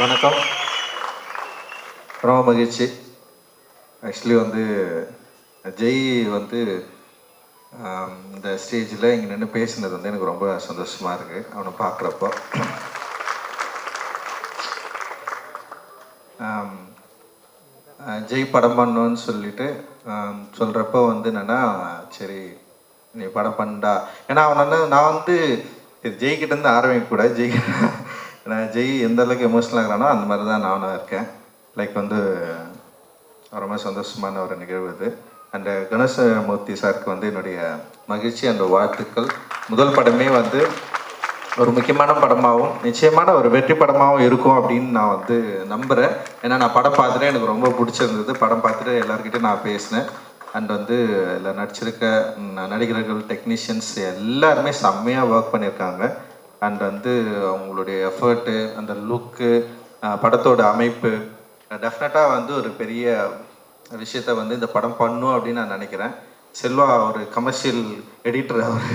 வணக்கம். ரொம்ப மகிழ்ச்சி. ஆக்சுவலி வந்து ஜெய் வந்து இந்த ஸ்டேஜில் இங்கே நின்று பேசினது வந்து எனக்கு ரொம்ப சந்தோஷமாக இருக்குது அவனை பார்க்குறப்போ ஜெய் படம் பண்ணணும்னு சொல்லிட்டு சொல்கிறப்போ வந்து என்னென்னா சரி நீ படம் பண்ணா ஏன்னா அவன் நான் வந்து இது ஜெய்கிட்ட இருந்து ஆரம்பிக்கக்கூடாது. ஜெய் நான் ஜெய் எந்த அளவுக்கு எமோஷனல் ஆகிறானோ அந்த மாதிரி தான் நானும் இருக்கேன். லைக் வந்து ரொம்ப சந்தோஷமான ஒரு நிகழ்வு இது. அண்ட் கணேசமூர்த்தி சாருக்கு வந்து என்னுடைய மகிழ்ச்சி அண்ட் வாழ்த்துக்கள். முதல் படமே வந்து ஒரு முக்கியமான படமாகவும் நிச்சயமான ஒரு வெற்றி படமாகவும் இருக்கும் அப்படின்னு நான் வந்து நம்புகிறேன் ஏன்னா நான் படம் பார்த்துட்டு எனக்கு ரொம்ப பிடிச்சிருந்தது. படம் பார்த்துட்டு எல்லாருக்கிட்டே நான் பேசினேன். அண்ட் வந்து இதில் நடிச்சிருக்க ந- நடிகர்கள் டெக்னீஷியன்ஸ் எல்லாருமே செம்மையாக ஒர்க் பண்ணியிருக்காங்க. அண்ட் வந்து அவங்களுடைய எஃபர்ட்டு அந்த லுக்கு படத்தோட அமைப்பு டெஃபினட்டாக வந்து ஒரு பெரிய விஷயத்த வந்து இந்த படம் பண்ணும் அப்படின்னு நான் நினைக்கிறேன். செல்வா ஒரு கமர்ஷியல் எடிட்டர் அவர்.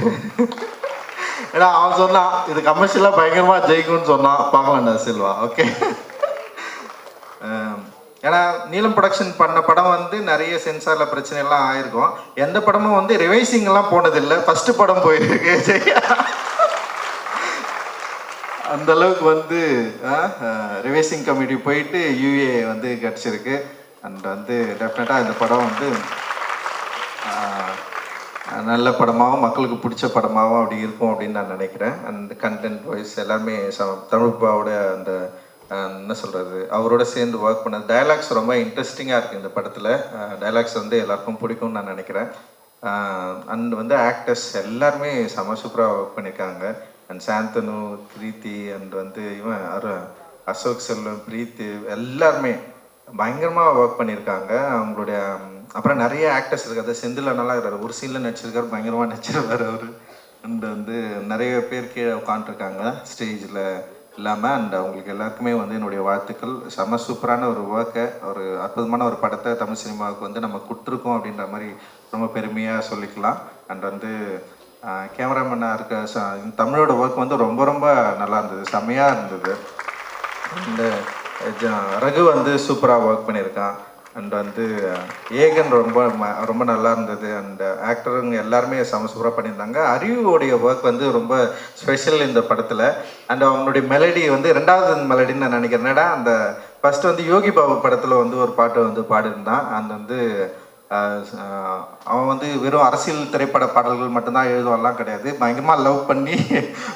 ஏன்னா அவன் சொன்னான் இது கமர்ஷியலாக பயங்கரமாக ஜெயிக்கும்னு சொன்னான் பார்க்கலாம்டா செல்வா ஓகே ஏன்னா நீலம் ப்ரொடக்ஷன் பண்ண படம் வந்து நிறைய சென்சாரில் பிரச்சனை எல்லாம் ஆயிருக்கும். எந்த படமும் வந்து ரிவைசிங்லாம் போனதில்லை. ஃபஸ்ட்டு படம் போயிருக்கு. சரியா அந்த அளவுக்கு வந்து ரிவைசிங் கமிட்டி போயிட்டு யூஏ வந்து கிடச்சிருக்கு அண்ட் வந்து டெஃபினட்டாக இந்த படம் வந்து நல்ல படமாகவும் மக்களுக்கு பிடிச்ச படமாகவும் அப்படி இருக்கும் அப்படின்னு நான் நினைக்கிறேன். அண்ட் கண்டென்ட் வைஸ் எல்லாமே ச- தமிழ்பாவோட அந்த என்ன சொல்கிறது அவரோட சேர்ந்து ஒர்க் பண்ணது டயலாக்ஸ் ரொம்ப இன்ட்ரெஸ்டிங்காக இருக்குது இந்த படத்தில். டைலாக்ஸ் வந்து எல்லாருக்கும் பிடிக்கும்னு நான் நினைக்கிறேன். அண்ட் வந்து ஆக்டர்ஸ் எல்லாருமே செம சூப்பராக ஒர்க் பண்ணியிருக்காங்க அண்ட் சாந்தனு கிரீத்தி அண்ட் வந்து இவன் அரு அசோக் செல்வம் பிரீத்தி எல்லாருமே பயங்கரமாக ஒர்க் பண்ணியிருக்காங்க அவங்களுடைய அப்புறம் நிறைய ஆக்டர்ஸ் இருக்காது செந்தில் நல்லா இருக்கார். ஒரு சீனில் நடிச்சிருக்காரு. பயங்கரமாக நடிச்சிருக்காரு அவர். அண்ட் வந்து நிறைய பேர் கீழே உட்காந்துருக்காங்க ஸ்டேஜில் இல்லாமல் அண்ட் அவங்களுக்கு எல்லாருக்குமே வந்து என்னுடைய வாழ்த்துக்கள். செம சூப்பரான ஒரு ஒர்க்கை ஒரு அற்புதமான ஒரு படத்தை தமிழ் சினிமாவுக்கு வந்து நம்ம கொடுத்துருக்கோம் அப்படின்ற மாதிரி ரொம்ப பெருமையாக சொல்லிக்கலாம். அண்ட் வந்து கேமராமேனாக இருக்க தமிழோட ஒர்க் வந்து ரொம்ப ரொம்ப நல்லா இருந்தது செம்மையாக இருந்தது. இந்த ரகு வந்து சூப்பராக ஒர்க் பண்ணியிருக்கான். அண்ட் வந்து ஏகன் ரொம்ப ம- ரொம்ப நல்லா இருந்தது. அண்ட் ஆக்டருங்க எல்லாருமே செம சூப்பராக பண்ணியிருந்தாங்க. அறிவுடைய ஒர்க் வந்து ரொம்ப ஸ்பெஷல் இந்த படத்தில். அண்ட் அவங்களுடைய மெலடி வந்து ரெண்டாவது மெலடின்னு நான் நினைக்கிறேன். என்னடா அந்த ஃபஸ்ட்டு வந்து யோகி பாபு படத்தில் வந்து ஒரு பாட்டு வந்து பாடியிருந்தான். அந்த வந்து அவன் வந்து வெறும் அரசியல் திரைப்பட பாடல்கள் மட்டும்தான் எழுதுவான்லாம் கிடையாது. பயங்கரமாக லவ் பண்ணி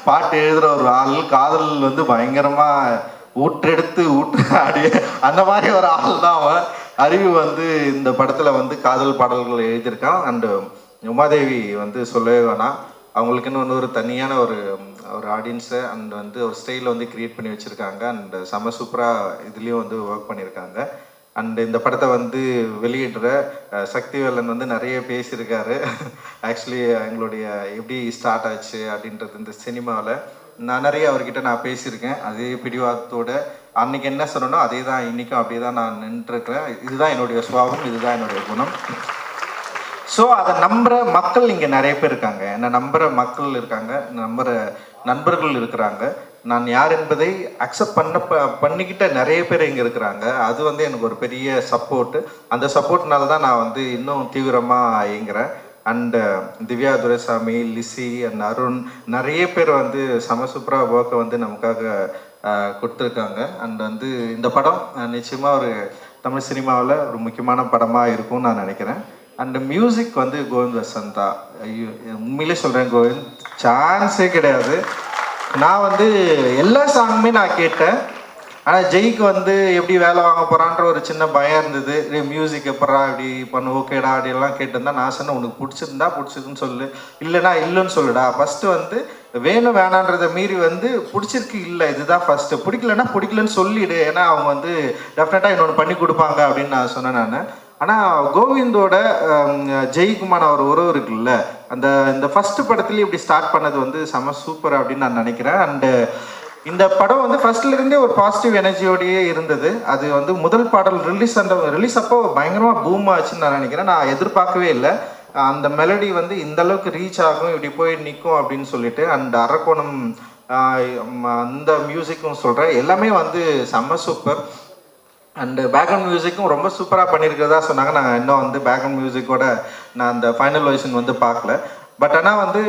பாட்டு எழுதுகிற ஒரு ஆள் காதல் வந்து பயங்கரமாக ஊற்றெடுத்து ஊற்று ஆடி அந்த மாதிரி ஒரு ஆள் தான் அவன். அறிவு வந்து இந்த படத்தில் வந்து காதல் பாடல்கள் எழுதியிருக்கான். அண்டு உமாதேவி வந்து சொல்லவே வேணாம். அவங்களுக்குன்னு ஒன்று ஒரு தனியான ஒரு ஒரு ஆடியன்ஸை அண்ட் வந்து ஒரு ஸ்டைலில் வந்து கிரியேட் பண்ணி வச்சுருக்காங்க. அண்ட் செம சூப்பராக இதுலேயும் வந்து ஒர்க் பண்ணியிருக்காங்க. அண்ட் இந்த படத்தை வந்து வெளியிடுற சக்திவேலன் வந்து நிறைய பேசியிருக்காரு. ஆக்சுவலி எங்களுடைய எப்படி ஸ்டார்ட் ஆச்சு அப்படின்றது இந்த சினிமாவில் நான் நிறைய அவர்கிட்ட நான் பேசியிருக்கேன். அதே பிடிவாதத்தோட அன்னைக்கு என்ன சொன்னனோ அதே தான் இன்றைக்கும் அப்படியே தான் நான் நின்றுருக்கிறேன். இதுதான் என்னுடைய சுபாவம் இதுதான் என்னுடைய குணம். ஸோ அதை நம்புற மக்கள் இங்கே நிறைய பேர் இருக்காங்க. என்னை நம்புற மக்கள் இருக்காங்க நம்புற நண்பர்கள் இருக்கிறாங்க. நான் யார் என்பதை அக்செப்ட் பண்ண ப- பண்ணிக்கிட்ட நிறைய பேர் இங்கே இருக்கிறாங்க. அது வந்து எனக்கு ஒரு பெரிய சப்போர்ட்டு அந்த சப்போர்ட்னால தான் நான் வந்து இன்னும் தீவிரமாக இயங்குறேன். And uh, Divya Duraisamy Lizzie and Arun நிறைய பேர் வந்து செம சூப்பராக ஒர்க்கை வந்து நமக்காக கொடுத்துருக்காங்க. அண்ட் வந்து இந்த படம் நிச்சயமாக ஒரு தமிழ் சினிமாவில் ஒரு முக்கியமான படமாக இருக்கும்னு நான் நினைக்கிறேன். அண்ட் மியூசிக் வந்து கோவிந்த் வசந்தா ஐயோ உண்மையிலே சொல்கிறேன் கோவிந்த். சான்ஸே கிடையாது. நான் வந்து எல்லா சாங்குமே நான் கேட்டேன். ஆனால் ஜெய்க்கு வந்து எப்படி வேலை வாங்க போகிறான்ற ஒரு சின்ன பயம் இருந்தது. மியூசிக் எப்படா இப்படி பண்ணு ஓகேடா அப்படிலாம் கேட்டிருந்தா நான் சொன்னேன் உனக்கு பிடிச்சிருந்தா பிடிச்சிருக்குன்னு சொல்லு. இல்லைனா இல்லைன்னு சொல்லுடா. ஃபஸ்ட்டு வந்து வேணும் வேணான்றதை மீறி வந்து பிடிச்சிருக்கு இல்லை இதுதான் ஃபஸ்ட்டு பிடிக்கலன்னா பிடிக்கலன்னு சொல்லிடு. ஏன்னா அவங்க வந்து டெஃபினட்டாக இன்னொன்று பண்ணி கொடுப்பாங்க அப்படின்னு நான் சொன்னேன் நான். ஆனால் கோவிந்தோட ஹம், ஒரு அவர் உறவு இருக்குல்ல அந்த இந்த ஃபர்ஸ்ட் படத்துலேயே இப்படி ஸ்டார்ட் பண்ணது வந்து செம சூப்பர் அப்படின்னு நான் நினைக்கிறேன். அண்டு இந்த படம் வந்து ஃபர்ஸ்ட்லேருந்தே ஒரு பாசிட்டிவ் எனர்ஜியோடயே இருந்தது. அது வந்து முதல் பாடல் ரிலீஸ் அந்த ரிலீஸ் அப்போ பயங்கரமாக பூம் ஆச்சுன்னு நான் நினைக்கிறேன். நான் எதிர்பார்க்கவே இல்லை. அந்த மெலடி வந்து இந்த அளவுக்கு ரீச் ஆகும் இப்படி போய் நிற்கும் அப்படின்னு சொல்லிட்டு அண்ட் அரக்கோணம் அந்த மியூசிக்கும் சொல்கிறேன் எல்லாமே வந்து செம்ம சூப்பர் அண்டு பேக்ரவுண்ட் மியூசிக்கும் ரொம்ப சூப்பராக பண்ணியிருக்கிறதா சொன்னாங்க. நான் இன்னும் வந்து பேக்ரவுண்ட் மியூசிக்கோட நான் அந்த ஃபைனல் வெர்ஷன் வந்து பார்க்கல. பட் ஆனால் வந்து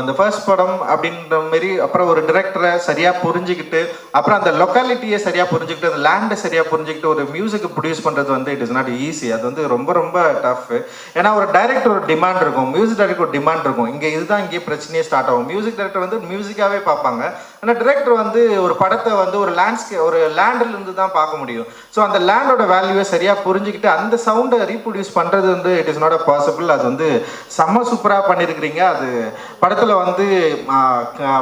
இந்த ஃபர்ஸ்ட் படம் அப்படின்ற மாரி அப்புறம் ஒரு டிரெக்டரை சரியாக புரிஞ்சுக்கிட்டு அப்புறம் அந்த லொக்காலிட்டியை சரியாக புரிஞ்சுக்கிட்டு அந்த லேண்டை சரியாக புரிஞ்சுக்கிட்டு ஒரு மியூசிக் ப்ரொடியூஸ் பண்ணுறது வந்து இட் இஸ் நாட் ஈஸி அது வந்து ரொம்ப ரொம்ப டஃப் ஏன்னா ஒரு டைரக்டர் ஒரு டிமாண்ட் இருக்கும். மியூசிக் டைரக்டர் ஒரு டிமாண்ட் இருக்கும். இங்கே இதுதான் இங்கே பிரச்சனையே ஸ்டார்ட் ஆகும். மியூசிக் டைரக்டர் வந்து மியூசிக்காகவே பார்ப்பாங்க. ஆனால் டிரெக்டர் வந்து ஒரு படத்தை வந்து ஒரு லேண்ட்ஸ்கே ஒரு லேண்ட்லேருந்து தான் பார்க்க முடியும். ஸோ அந்த லேண்டோட வேல்யூவை சரியாக புரிஞ்சுக்கிட்டு அந்த சவுண்டை ரீப்ரொடியூஸ் பண்ணுறது வந்து it is not a possible அது வந்து செம்ம சூப்பராக பண்ணியிருக்கிறீங்க அது படத்தில் வந்து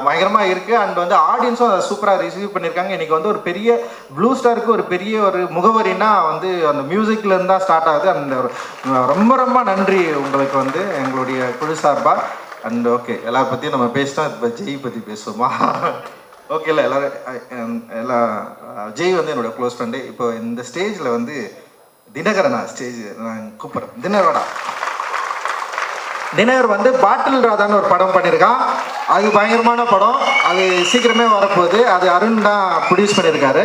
பயங்கரமாக இருக்குது அண்ட் வந்து ஆடியன்ஸும் அதை சூப்பராக ரிசீவ் பண்ணியிருக்காங்க இன்றைக்கி வந்து ஒரு பெரிய ப்ளூ ஸ்டாருக்கு ஒரு பெரிய ஒரு முகவரினா வந்து அந்த மியூசிக்லேருந்து தான் ஸ்டார்ட் ஆகுது. அந்த ரொம்ப ரொம்ப நன்றி உங்களுக்கு வந்து எங்களுடைய குழு சார்பாக அண்ட் ஓகே எல்லா பற்றியும் நம்ம பேசினா இப்போ ஜெய் பற்றி பேசுவோமா? ஓகே இல்லை எல்லாரும் எல்லா ஜெய் வந்து என்னோட க்ளோஸ் ஃப்ரெண்டு இப்போ இந்த ஸ்டேஜில் வந்து தினகரனா ஸ்டேஜ் நான் கூப்பிட்றேன். தினகரடா தினகர் வந்து பாட்டில் ராதான்னு ஒரு படம் பண்ணியிருக்கான் அது பயங்கரமான படம். அது சீக்கிரமே வரப்போகுது. அது அருண் தான் ப்ரொடியூஸ் பண்ணியிருக்காரு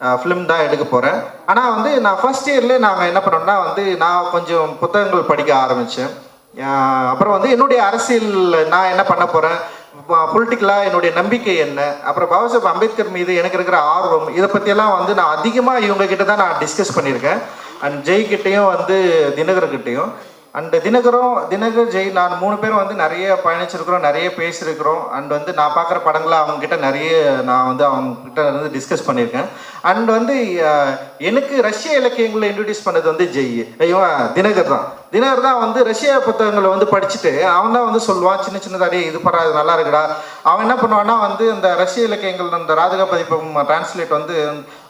ஃபிலிம் தான் எடுக்க போகிறேன் ஆனால் வந்து நான் ஃபஸ்ட் இயர்லேயே நாங்கள் என்ன பண்ணோம்னா வந்து நான் கொஞ்சம் புத்தகங்கள் படிக்க ஆரம்பித்தேன் அப்புறம் வந்து என்னுடைய அரசியல் நான் என்ன பண்ண போகிறேன் பொலிட்டிக்கலாக என்னுடைய நம்பிக்கை என்ன? அப்புறம் பாபா சாஹேப் அம்பேத்கர் மீது எனக்கு இருக்கிற ஆர்வம் இதை பற்றியெல்லாம் வந்து நான் அதிகமாக இவங்க கிட்ட தான் நான் டிஸ்கஸ் பண்ணியிருக்கேன். அண்ட் ஜெய்கிட்டையும் வந்து தினகர்கிட்டையும் அண்ட் தினகரும் தினகர் ஜெய் நான் மூணு பேரும் வந்து நிறைய பயணிச்சிருக்கிறோம் நிறைய பேசியிருக்கிறோம். அண்ட் வந்து நான் பார்க்குற படங்களை அவங்க கிட்ட நிறைய நான் வந்து அவங்க கிட்ட இருந்து டிஸ்கஸ் பண்ணியிருக்கேன். அண்ட் வந்து எனக்கு ரஷ்ய இலக்கியங்களை இன்ட்ரடியூஸ் பண்ணது வந்து ஜெய். ஐயோ தினகர் தான். தினகர் தான் வந்து ரஷ்ய புத்தகங்களை வந்து படிச்சுட்டு அவன் தான் வந்து சொல்லுவான் சின்ன சின்னதாடி இது பரா இது நல்லா இருக்குடா. அவன் என்ன பண்ணுவான்னா வந்து இந்த ரஷ்ய இலக்கியங்கள் அந்த ராஜகா பதிப்பம் டிரான்ஸ்லேட் வந்து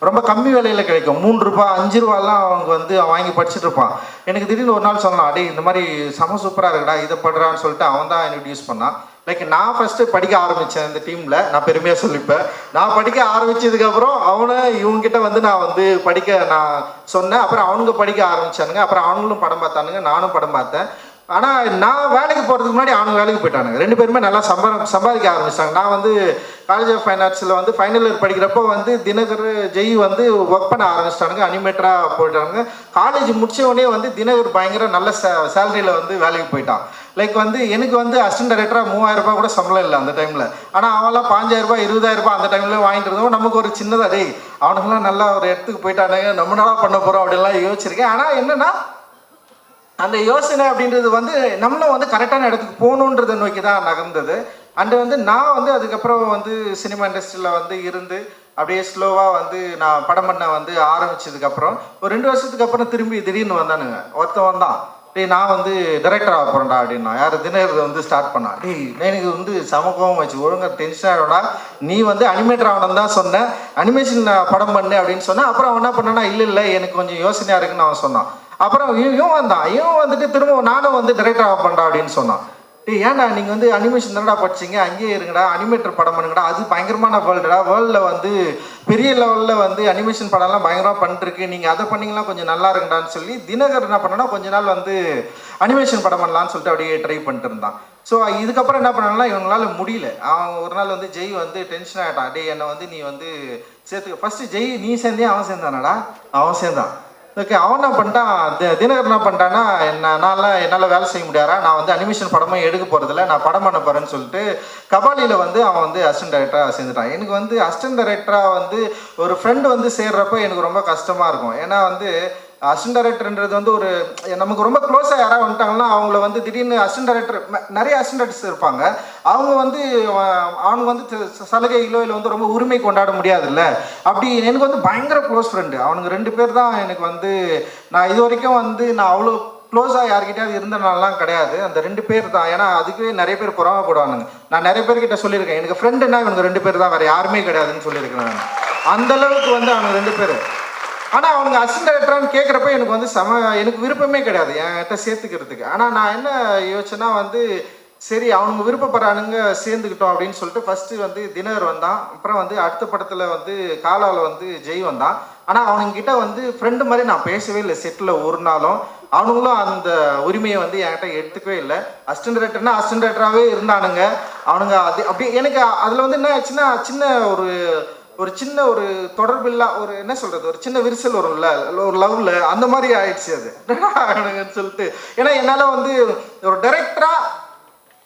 ரொம்ப கம்மி விலையில் கிடைக்கும். மூன்று ரூபாய் அஞ்சு ரூபாலாம் அவங்க வந்து அவன் வாங்கி படிச்சுட்டு இருப்பான். எனக்கு திடீர்னு ஒரு நாள் சொன்னான் அடே இந்த மாதிரி செம சூப்பராக இருக்குடா இதை படுறான்னு சொல்லிட்டு அவன் தான் இன்ட்ரடியூஸ் பண்ணான். லைக் நான் ஃபஸ்ட்டு படிக்க ஆரம்பித்தேன் இந்த டீமில் நான் பெருமையாக சொல்லிப்பேன். நான் படிக்க ஆரம்பித்ததுக்கப்புறம் அவனை இவங்ககிட்ட வந்து நான் வந்து படிக்க நான் சொன்னேன். அப்புறம் அவனுங்க படிக்க ஆரம்பிச்சானுங்க. அப்புறம் அவனுங்களும் படம் பார்த்தானுங்க. நானும் படம் பார்த்தேன். ஆனால் நான் வேலைக்கு போகிறதுக்கு முன்னாடி அவனுங்க வேலைக்கு போயிட்டானுங்க. ரெண்டு பேருமே நல்லா சம்பா சம்பாதிக்க ஆரம்பிச்சிட்டாங்க. நான் வந்து காலேஜ் ஆஃப் ஃபைன் ஆர்ட்ஸில் வந்து ஃபைனல் இயர் படிக்கிறப்போ வந்து தினகர் ஜெய் வந்து ஒர்க் பண்ண ஆரம்பிச்சிட்டானுங்க. அனிமேட்டராக போயிட்டானுங்க. காலேஜ் முடிச்ச உடனே வந்து தினகர் பயங்கர நல்ல சேலரியில் வந்து வேலைக்கு போயிட்டான். லைக் வந்து எனக்கு வந்து அசிஸ்டன்ட் டைரக்டராக மூவாயிரம் ரூபாய் கூட சம்பளம் இல்லை அந்த டைமில் ஆனால் அவன்லாம் பாஞ்சாயிரம் ரூபாய் இருபதாயிரம் ரூபாய் அந்த டைமில் வாங்கிட்டு இருந்தோம் நமக்கு ஒரு சின்னதாக டேய் அவனுங்களாம் நல்லா ஒரு இடத்துக்கு போயிட்டானுங்க. நம்ம பண்ண போகிறோம் அப்படின்லாம் யோசிச்சிருக்கேன். ஆனால் என்னென்னா அந்த யோசனை அப்படின்றது வந்து நம்மளும் வந்து கரெக்டான இடத்துக்கு போகணுன்றதை நோக்கி தான் நகர்ந்தது. அண்டு வந்து நான் வந்து அதுக்கப்புறம் வந்து சினிமா இண்டஸ்ட்ரியில் வந்து இருந்து அப்படியே ஸ்லோவாக வந்து நான் படம் பண்ண வந்து ஆரம்பிச்சதுக்கப்புறம் ஒரு ரெண்டு வருஷத்துக்கு அப்புறம் திரும்பி திடீர்னு வந்தானுங்க. ஒருத்தன் வந்தான். டேய் நான் வந்து டைரக்டர் ஆக போகிறேன்டா அப்படின்னா. யார்? தினகர் வந்து ஸ்டார்ட் பண்ணா. டேய் எனக்கு வந்து சமக்கம் வச்சு ஒழுங்காக டென்ஷன் ஆகிடா நீ வந்து அனிமேட்டர் ஆகணும் தான் சொன்னேன் அனிமேஷன் படம் பண்ணு அப்படின்னு சொன்னேன் அப்புறம் அவன் என்ன பண்ணனா இல்லை இல்லை எனக்கு கொஞ்சம் யோசனையாக இருக்குன்னு அவன் சொன்னான். அப்புறம் இவன் வந்தான். இவன் வந்துட்டு திரும்ப நானும் வந்து டிரெக்டர் ஆக பண்ணுறா அப்படின்னு சொன்னான். டேய் ஏன்டா நீங்கள் வந்து அனிமேஷன் தானடா படிச்சீங்க? அங்கேயே இருங்கடா அனிமேட்டர் படம் பண்ணுங்கடா. அது பயங்கரமான வேர்ல்டுடா வேர்ல்டில் வந்து பெரிய லெவலில் வந்து அனிமேஷன் படம்லாம் பயங்கரமாக பண்ணிருக்கு நீங்கள் அதை பண்ணிங்கன்னா கொஞ்சம் நல்லா இருக்குடான்னு சொல்லி தினகர் என்ன பண்ணனா கொஞ்ச நாள் வந்து அனிமேஷன் படம் பண்ணலான்னு சொல்லிட்டு அப்படியே ட்ரை பண்ணிட்டு இருந்தான். ஸோ இதுக்கப்புறம் என்ன பண்ணலாம் இவங்களால முடியல. அவன் ஒரு நாள் வந்து ஜெய் வந்து டென்ஷன் ஆகிட்டான் டே என்னை வந்து நீ வந்து சேர்த்துக்க. ஃபஸ்ட்டு ஜெய் நீ சேர்ந்தே அவன் சேர்ந்தானடா? அவன் சேர்ந்தான். ஓகே அவன் என்ன பண்ணிட்டான் தி- தினகர் என்ன பண்ணிட்டான்னா என்னால் என்னால் வேலை செய்ய முடியாரா நான் வந்து அனிமேஷன் படமும் எடுக்க போகிறதில்ல நான் படம் பண்ண போகிறேன்னு சொல்லிட்டு கபாலியில் வந்து அவன் வந்து அசிஸ்டன்ட் டைரக்டராக சேர்ந்துட்டான். எனக்கு வந்து அசிஸ்டன்ட் டைரக்டராக வந்து ஒரு ஃப்ரெண்டு வந்து சேர்றப்ப எனக்கு ரொம்ப கஷ்டமாக இருக்கும். ஏன்னா வந்து அசிஸ்டன்ட் டைரக்டர்ன்றது வந்து ஒரு நமக்கு ரொம்ப க்ளோஸாக யாராவது வந்துட்டாங்கன்னா அவங்கள வந்து திடீர்னு அசிஸ்டன்ட் டைரக்டர் நிறைய அசிஸ்டன்ட் டைரக்டர்ஸ் இருப்பாங்க. அவங்க வந்து அஹ், அவங்க வந்து ச- சலுகைகளோ இல்லை வந்து ரொம்ப உரிமை கொண்டாட முடியாதுல்ல. அப்படி எனக்கு வந்து பயங்கர க்ளோஸ் ஃப்ரெண்டு அவனுங்க ரெண்டு பேர் தான் எனக்கு வந்து நான் இது வரைக்கும் வந்து நான் அவ்வளோ க்ளோஸாக யார்கிட்டயாவது இருந்தனாலாம் கிடையாது. அந்த ரெண்டு பேர் தான். ஏன்னா அதுக்கே நிறைய பேர் பொறாமப்படுவானுங்க. நான் நிறைய பேர்கிட்ட சொல்லியிருக்கேன். எனக்கு ஃப்ரெண்டுன்னா இவனுக்கு ரெண்டு பேர் தான். வேறு யாருமே கிடையாதுன்னு சொல்லியிருக்கேன் நான். அந்த அளவுக்கு வந்து அவனுக்கு ரெண்டு பேர். ஆனால் அவனுங்க அசிஸ்டன்ட் டைரக்டரான்னு கேட்குறப்ப எனக்கு வந்து செம எனக்கு விருப்பமே கிடையாது என்கிட்ட சேர்த்துக்கிறதுக்கு. ஆனால் நான் என்ன யோசிச்சேன்னா வந்து சரி அவனுங்க விருப்பப்படுறானுங்க சேர்ந்துக்கிட்டோம் அப்படின்னு சொல்லிட்டு ஃபஸ்ட்டு வந்து தினகர் வந்தான். அப்புறம் வந்து அடுத்த படத்தில் வந்து காலாவில் வந்து ஜெய் வந்தான். ஆனால் அவனுங்கிட்ட வந்து ஃப்ரெண்டு மாதிரி நான் பேசவே இல்லை. செட்டில் ஒரு நாளும் அவனுங்களும் அந்த உரிமையை வந்து என்கிட்ட எடுத்துக்கவே இல்லை. அசிஸ்டன்ட் டைரக்டர்னா அசிஸ்டன்ட் டைரக்டராகவே இருந்தானுங்க. அவனுங்க அது அப்படியே எனக்கு அதில் வந்து என்ன ஆச்சுன்னா சின்ன ஒரு ஒரு சின்ன ஒரு தொடர்பில்லா ஒரு என்ன சொல்றது ஒரு சின்ன விரிசல் வரும்ல ஒரு லவ்ல அந்த மாதிரி ஆயிடுச்சு அது. சொல்லிட்டு. ஏன்னா என்னால் வந்து ஒரு டைரக்டரா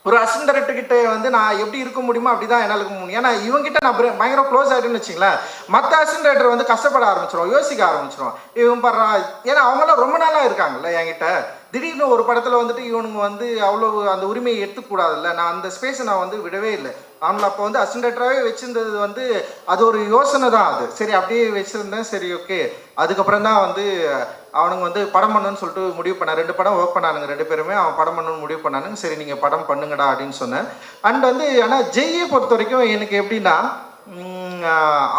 ஒரு அசிஸ்டன்ட் டைரக்டர் கிட்ட வந்து நான் எப்படி இருக்க முடியுமோ அப்படிதான் என்னால் இருக்க முடியும். ஏன்னா இவங்கிட்ட நான் பயங்கரம் பயங்கர க்ளோஸ் ஆகிட்டுன்னு வச்சுங்களேன் மற்ற அசிஸ்டன்ட் டைரக்டர் வந்து கஷ்டப்பட ஆரம்பிச்சிடும் யோசிக்க ஆரம்பிச்சிடும் இவன் படுறா ஏன்னா அவங்களாம் ரொம்ப நாளாக இருக்காங்கல்ல என்கிட்ட. திடீர்னு ஒரு படத்தில் வந்துட்டு இவனுங்க வந்து அவ்வளோ அந்த உரிமையை எடுத்துக்கூடாதுல்ல. நான் அந்த ஸ்பேஸை நான் வந்து விடவே இல்லை. அவங்கள அப்போ வந்து அசன்டேட்டராகவே வச்சுருந்தது வச்சிருந்தது வந்து அது ஒரு யோசனை தான் அது. சரி அப்படியே வச்சுருந்தேன். சரி ஓகே. அதுக்கப்புறம் தான் வந்து அவனுங்க வந்து படம் பண்ணுன்னு சொல்லிட்டு முடிவு பண்ண ரெண்டு படம் ஒர்க் பண்ணானுங்க ரெண்டு பேருமே. அவன் படம் பண்ணணும்னு முடிவு பண்ணானுங்க. சரி நீங்கள் படம் பண்ணுங்கடா அப்படின்னு சொன்னேன். அண்ட் வந்து ஆனால் ஜெய்யை பொறுத்த வரைக்கும் எனக்கு எப்படின்னா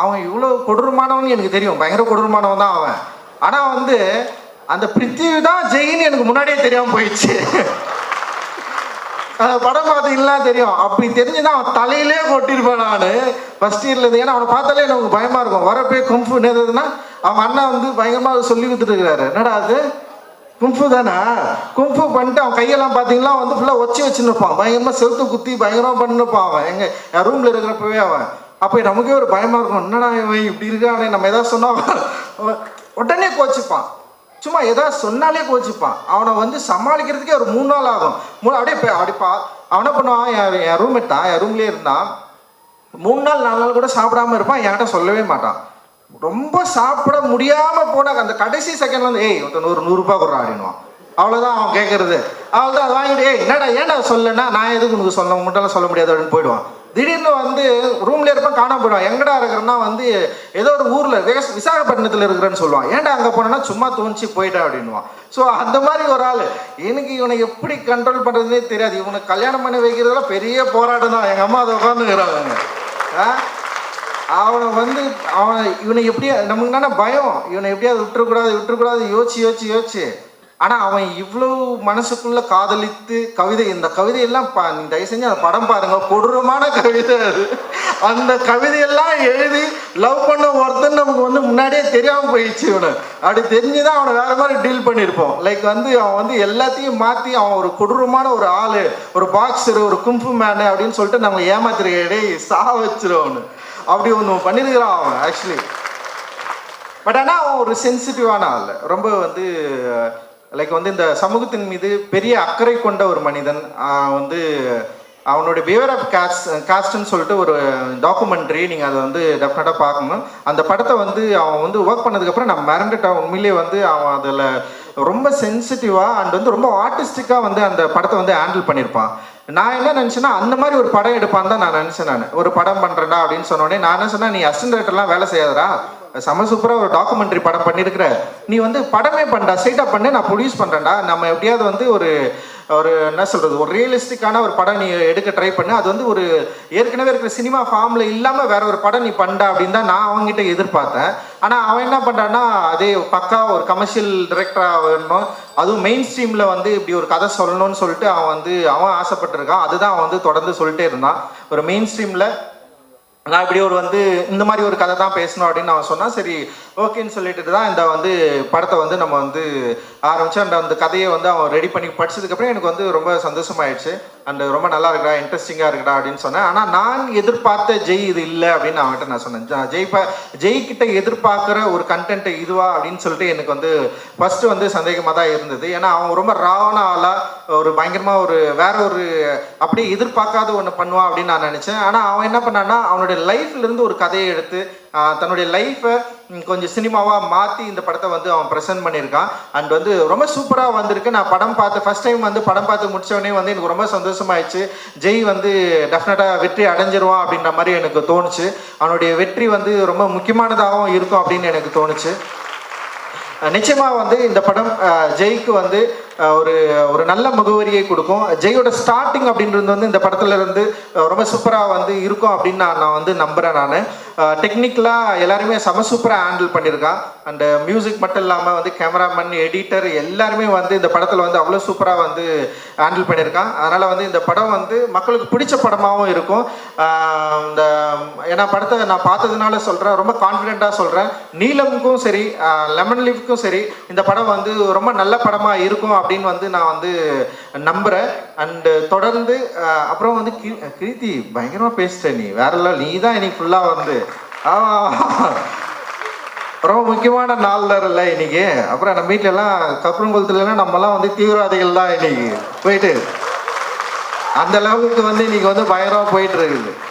அவன் இவ்வளோ கொடூரமானவன் எனக்கு தெரியும். பயங்கர கொடூரமானவன் தான் அவன். ஆனால் வந்து அந்த பிருத்திவி தான் ஜெயின்னு எனக்கு முன்னாடியே தெரியாமல் போயிடுச்சு. படம் பார்த்தீங்கன்னா தெரியும். அப்படி தெரிஞ்சுதான் அவன் தலையிலே கொட்டிருப்பேன் நான். ஃபர்ஸ்ட் இயர்ல இருந்து. ஏன்னா அவனை பார்த்தாலே எனக்கு பயமா இருக்கும். வரப்பே கும்பு என்னதுன்னா அவன் அண்ணா வந்து பயங்கரமா சொல்லி கொடுத்துட்டு இருக்கிறாரு. என்னடா அது? கும்பு தானே? கும்பு பண்ணிட்டு அவன் கையெல்லாம் பார்த்தீங்கன்னா வந்து ஃபுல்லாக ஒச்சி வச்சுருப்பான் பயங்கரமாக செலுத்து குத்தி பயங்கரமாக பண்ணிருப்பான் அவன். எங்க என் ரூமில் இருக்கிறப்பவே அவன். அப்போ நமக்கே ஒரு பயமா இருக்கும். என்னடா இவன் இப்படி இருக்கானே? நம்ம எதாவது சொன்னா உடனே கோச்சிப்பான். சும்மா ஏதாவது சொன்னாலே கோச்சிப்பான். அவனை வந்து சமாளிக்கிறதுக்கே ஒரு மூணு நாள் ஆகும். மூணு அப்படியே அடிப்பா அவனை பண்ணுவான்? என் ரூம் ரூம்மேட் தான் என் ரூம்லேயே இருந்தான். மூணு நாள் நாலு நாள் கூட சாப்பிடாம இருப்பான். என்கிட்ட சொல்லவே மாட்டான். ரொம்ப சாப்பிட முடியாம போன அந்த கடைசி செகண்ட்ல வந்து ஏய் ஒருத்தன் ஒரு நூறுரூபா கொடுறா அப்படின்வான் அவ்வளோதான் அவன் கேட்கறது அவள் தான் அதை வாங்கிட்டு ஏய் என்னடா ஏன்டா சொல்லுன்னா நான் எதுக்கு உனக்கு சொல்ல மட்டும் சொல்ல முடியாது அப்படின்னு போயிடுவான். திடீர்னு வந்து ரூம்ல இருப்பேன் காணாம போயிடுவான். எங்கடா இருக்கிறேன்னா வந்து ஏதோ ஒரு ஊர்ல விகஸ்- விசாகப்பட்டினத்துல இருக்கிறேன்னு சொல்லுவான். ஏன்டா அங்க போனேன்னா சும்மா தோணுச்சு போயிட்டா அப்படின்வான் ஸோ அந்த மாதிரி ஒரு ஆள். எனக்கு இவனை எப்படி கண்ட்ரோல் பண்றதுனே தெரியாது. இவனை கல்யாணம் பண்ணி வைக்கிறதுல பெரிய போராட்டம் தான். எங்க அம்மா அதை உட்காந்துக்கிறாங்க ஆ? அவனை வந்து அவனை இவனை எப்படியா நமக்கு என்னன்னா பயம். இவனை எப்படியாவது விட்டுறக்கூடாது விட்டுறக்கூடாது யோசிச்சு யோசிச்சு யோசிச்சு. ஆனால் அவன் இவ்வளோ மனசுக்குள்ள காதலித்து கவிதை இந்த கவிதையெல்லாம் பா நீ தயவு செஞ்சு அந்த படம் பாருங்க. கொடூரமான கவிதை அது. அந்த கவிதையெல்லாம் எழுதி லவ் பண்ண ஒருத்தன் நமக்கு வந்து முன்னாடியே தெரியாமல் போயிடுச்சு இவனை. அப்படி தெரிஞ்சுதான் அவனை வேற மாதிரி டீல் பண்ணியிருப்போம். லைக் வந்து அவன் வந்து எல்லாத்தையும் மாற்றி அவன் ஒரு கொடூரமான ஒரு ஆள் ஒரு பாக்ஸர் ஒரு கும்பு மேனு அப்படின்னு சொல்லிட்டு நம்ம ஏமாத்துற இடையே சா வச்சிருவனு அப்படி ஒன்று பண்ணியிருக்கிறான் அவன் ஆக்சுவலி பட் ஆனால் அவன் ஒரு சென்சிட்டிவான ஆள். ரொம்ப வந்து லைக் வந்து இந்த சமூகத்தின் மீது பெரிய அக்கறை கொண்ட ஒரு மனிதன் வந்து அவனுடைய பியர் ஆஃப் காஸ்ட் காஸ்ட்னு சொல்லிட்டு ஒரு டாக்குமெண்ட்ரி நீங்கள் அதை வந்து டெஃபினட்டாக பார்க்கணும். அந்த படத்தை வந்து அவன் வந்து ஒர்க் பண்ணதுக்கப்புறம் நான் மறந்துட்டான். உண்மையிலேயே வந்து அவன் அதில் ரொம்ப சென்சிட்டிவாக அண்ட் வந்து ரொம்ப ஆர்டிஸ்டிக்காக வந்து அந்த படத்தை வந்து ஹேண்டில் பண்ணியிருப்பான். நான் என்ன நினச்சேன்னா அந்த மாதிரி ஒரு படம் எடுப்பான் தான் நான் நினச்சேன் நான். ஒரு படம் பண்ணுறேன்டா அப்படின்னு சொன்னோடனே நான் என்ன சொன்னேன் நீ அசிஸ்டன்ட் டேரக்டர்லாம் வேலை செய்யாதடா. செம சூப்பராக ஒரு டாக்குமெண்ட்ரி படம் பண்ணியிருக்கிற நீ வந்து படமே பண்ணா ஸ்ட்ரைட்டாக பண்ணு நான் ப்ரொடியூஸ் பண்ணுறேன்டா நம்ம எப்படியாவது வந்து ஒரு ஒரு என்ன சொல்கிறது ஒரு ரியலிஸ்டிக்கான ஒரு படம் நீ எடுக்க ட்ரை பண்ணு. அது வந்து ஒரு ஏற்கனவே இருக்கிற சினிமா ஃபார்மில் இல்லாமல் வேற ஒரு படம் நீ பண்ணா அப்படின்னு தான் நான் அவங்ககிட்ட எதிர்பார்த்தேன். ஆனால் அவன் என்ன பண்ணுறான்னா அதே பக்கா ஒரு கமர்ஷியல் டிரெக்டராக வேணும் அதுவும் மெயின் ஸ்ட்ரீமில் வந்து இப்படி ஒரு கதை சொல்லணும்னு சொல்லிட்டு அவன் வந்து அவன் ஆசைப்பட்டிருக்கான். அதுதான் அவன் வந்து தொடர்ந்து சொல்லிட்டே இருந்தான். ஒரு மெயின் ஸ்ட்ரீமில் நான் இப்படி ஒரு வந்து இந்த மாதிரி ஒரு கதை தான் பேசணும் அப்படின்னு நான் சொன்னேன் சரி ஓகேன்னு சொல்லிட்டு தான் இந்த வந்து படத்தை வந்து நம்ம வந்து ஆரம்பிச்சு அந்த அந்த கதையை வந்து அவன் ரெடி பண்ணி படிச்சதுக்கப்புறம் எனக்கு வந்து ரொம்ப சந்தோஷமாயிடுச்சு. அண்ட் ரொம்ப நல்லா இருக்கா இன்ட்ரெஸ்டிங்காக இருக்கடா அப்படின்னு சொன்னேன். ஆனால் நான் எதிர்பார்த்த ஜெய் இது இல்லை அப்படின்னு அவன்கிட்ட நான் சொன்னேன். ஜெய் ப ஜெய் கிட்ட எதிர்பார்க்குற ஒரு கண்டென்ட் இதுவா அப்படின்னு சொல்லிட்டு எனக்கு வந்து ஃபர்ஸ்ட் வந்து சந்தேகமாக தான் இருந்தது. ஏன்னா அவன் ரொம்ப ராவான ஆளாக ஒரு பயங்கரமாக ஒரு வேற ஒரு அப்படியே எதிர்பார்க்காத ஒன்று பண்ணுவான் அப்படின்னு நான் நினச்சேன். ஆனால் அவன் என்ன பண்ணான்னா அவனுடைய லைஃப்லேருந்து ஒரு கதையை எடுத்து தன்னுடைய லைஃப்பை கொஞ்சம் சினிமாவாக மாற்றி இந்த படத்தை வந்து அவன் ப்ரெசென்ட் பண்ணியிருக்கான். அண்ட் வந்து ரொம்ப சூப்பராக வந்திருக்கு. நான் படம் பார்த்து ஃபர்ஸ்ட் டைம் வந்து படம் பார்த்து முடித்தவொடனே வந்து எனக்கு ரொம்ப சந்தோஷமாயிடுச்சு. ஜெய் வந்து டெஃபினட்டாக வெற்றி அடைஞ்சிருவான் அப்படின்ற மாதிரி எனக்கு தோணுச்சு. அவனுடைய வெற்றி வந்து ரொம்ப முக்கியமானதாகவும் இருக்கும் அப்படின்னு எனக்கு தோணுச்சு. நிச்சயமாக வந்து இந்த படம் ஜெய்க்கு வந்து ஒரு ஒரு நல்ல முகவரியை கொடுக்கும். ஜெயோட ஸ்டார்டிங் அப்படின்றது வந்து இந்த படத்துல இருந்து ரொம்ப சூப்பராக வந்து இருக்கும் அப்படின்னு நான் நான் வந்து நம்புறேன் நான். டெக்னிக்கலாக எல்லாருமே செம சூப்பராக ஹேண்டில் பண்ணியிருக்கான் அண்ட் மியூசிக் மட்டும் இல்லாமல் வந்து கேமராமேன் எடிட்டர் எல்லாருமே வந்து இந்த படத்தில் வந்து அவ்வளோ சூப்பராக வந்து ஹேண்டில் பண்ணியிருக்கான் அதனால் வந்து இந்த படம் வந்து மக்களுக்கு பிடிச்ச படமாகவும் இருக்கும். இந்த ஏன்னா படத்தை நான் பார்த்ததுனால சொல்கிறேன் ரொம்ப கான்ஃபிடெண்ட்டாக சொல்கிறேன் நீலமுக்கும் சரி லெமன் லீஃப்க்கும் சரி இந்த படம் வந்து ரொம்ப நல்ல படமாக இருக்கும் அப்படின்னு அப்படின்னு வந்து நான் வந்து நம்புகிறேன் அண்டு தொடர்ந்து அப்புறம் வந்து கீ- கீர்த்தி பயங்கரமாக பேசிட்ட நீ. வேற level. நீ தான் இன்னைக்கு ஃபுல்லாக வந்து. ரொம்ப முக்கியமான நாள்ல இல்லை இன்னைக்கு. அப்புறம் நம்ம வீட்ல எல்லாம் கப்பரங்குளத்துலலாம் நம்மலாம் வந்து தீவிரவாதிகள் தான் இன்னைக்கு. போயிட்டு. அந்த லெவலுக்கு வந்து இன்னைக்கு வந்து பயங்கரமா போயிட்டு இருக்குது.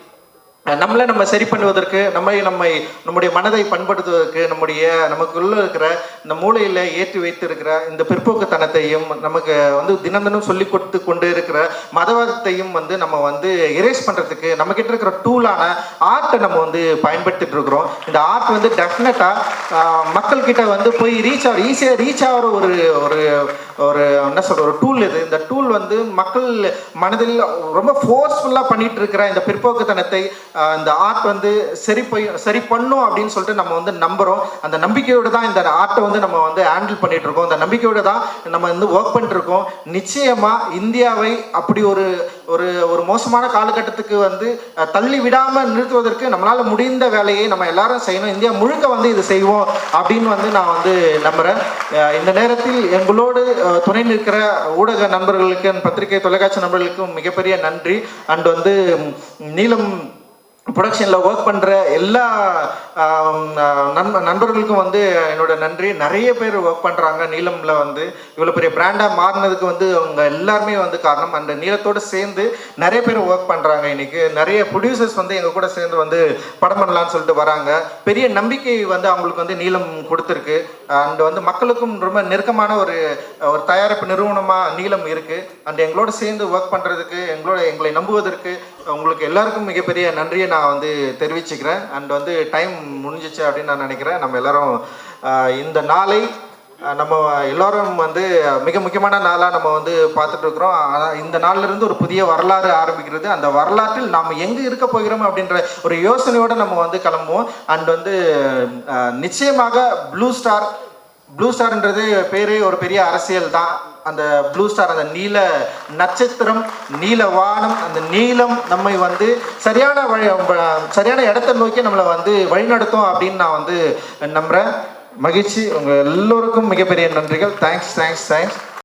நம்மளை நம்ம சரி பண்ணுவதற்கு நம்மை நம்மை நம்முடைய மனதை பண்படுத்துவதற்கு நம்முடைய நமக்குள்ள இருக்கிற இந்த மூளையில் ஏற்றி வைத்து இருக்கிற இந்த பிற்போக்குத்தனத்தையும் நமக்கு வந்து தினம் தினம் சொல்லி கொடுத்து கொண்டு இருக்கிற மதவாதத்தையும் வந்து நம்ம வந்து எரேஸ் பண்ணுறதுக்கு நம்ம கிட்ட இருக்கிற டூலான ஆர்ட்டை நம்ம வந்து பயன்படுத்திட்டு இருக்கிறோம். இந்த ஆர்ட் வந்து டெஃபினட்டாக மக்கள் கிட்ட வந்து போய் ரீச் ஆகிற ஈஸியாக ரீச் ஆகிற ஒரு ஒரு ஒரு என்ன சொல்ற ஒரு டூல் இது. இந்த டூல் வந்து மக்கள் மனதில் ரொம்ப ஃபோர்ஸ்ஃபுல்லாக பண்ணிட்டு இருக்கிற இந்த பிற்போக்குத்தனத்தை இந்த ஆர்ட் வந்து சரி போய் சரி பண்ணும் அப்படின்னு சொல்லிட்டு நம்ம வந்து நம்புகிறோம் அந்த நம்பிக்கையோடு தான் இந்த ஆர்ட்டை வந்து நம்ம வந்து ஹேண்டில் பண்ணிட்டு இருக்கோம் அந்த நம்பிக்கையோடு தான் நம்ம வந்து ஒர்க் பண்ணிட்டு இருக்கோம் இந்தியாவை அப்படி ஒரு ஒரு ஒரு மோசமான காலகட்டத்துக்கு வந்து தள்ளி விடாமல் நிறுத்துவதற்கு நம்மளால் முடிந்த வேலையை நம்ம எல்லாரும் செய்யணும். இந்தியா முழுக்க வந்து இது செய்வோம் அப்படின்னு வந்து நான் வந்து நம்புகிறேன் இந்த நேரத்தில் எங்களோடு துணை நிற்கிற ஊடக நண்பர்களுக்கு பத்திரிகை தொலைக்காட்சி நண்பர்களுக்கும் மிகப்பெரிய நன்றி. அண்ட் வந்து நீளம் ப்ரொடக்ஷனில் ஒர்க் பண்ணுற எல்லா நண்ப நண்பர்களுக்கும் வந்து என்னோட நன்றி. நிறைய பேர் ஒர்க் பண்ணுறாங்க நீலமில் வந்து இவ்வளோ பெரிய பிராண்டாக மாறினதுக்கு வந்து அவங்க எல்லாருமே வந்து காரணம். அந்த நீளத்தோடு சேர்ந்து நிறைய பேர் ஒர்க் பண்ணுறாங்க இன்றைக்கி நிறைய ப்ரொடியூசர்ஸ் வந்து எங்கள் கூட சேர்ந்து வந்து படம் பண்ணலான்னு சொல்லிட்டு வராங்க. பெரிய நம்பிக்கை வந்து அவங்களுக்கு வந்து நீளம் கொடுத்துருக்கு. அண்ட் வந்து மக்களுக்கும் ரொம்ப நெருக்கமான ஒரு ஒரு தயாரிப்பு நிறுவனமாக நீளம் இருக்குது அண்ட் எங்களோட சேர்ந்து ஒர்க் பண்ணுறதுக்கு எங்களோட எங்களை நம்புவதற்கு உங்களுக்கு எல்லாருக்கும் மிகப்பெரிய நன்றியை நான் வந்து தெரிவிச்சுக்கிறேன். அண்ட் வந்து டைம் முடிஞ்சிச்சு அப்படின்னு நான் நினைக்கிறேன். நம்ம எல்லாரும் இந்த நாளை நம்ம எல்லோரும் வந்து மிக முக்கியமான நாளாக நம்ம வந்து பார்த்துட்டு இருக்கிறோம். ஆனால் இந்த நாளிலிருந்து ஒரு புதிய வரலாறு ஆரம்பிக்கிறது. அந்த வரலாற்றில் நாம் எங்கே இருக்க போகிறோம் அப்படின்ற ஒரு யோசனையோடு நம்ம வந்து கிளம்புவோம். அண்ட் வந்து நிச்சயமாக ப்ளூ ஸ்டார் ப்ளூ ஸ்டார்ன்றது பேரே ஒரு பெரிய அரசியல் தான். அந்த ப்ளூ ஸ்டார் அந்த நீல நட்சத்திரம் நீல வானம் அந்த நீலம் நம்மை வந்து சரியான வழி சரியான இடத்தை நோக்கி நம்மளை வந்து வழிநடத்தும் அப்படின்னு நான் வந்து நம்புகிறேன் மகிழ்ச்சி. உங்கள் எல்லோருக்கும் மிகப்பெரிய நன்றிகள். Thanks thanks thanks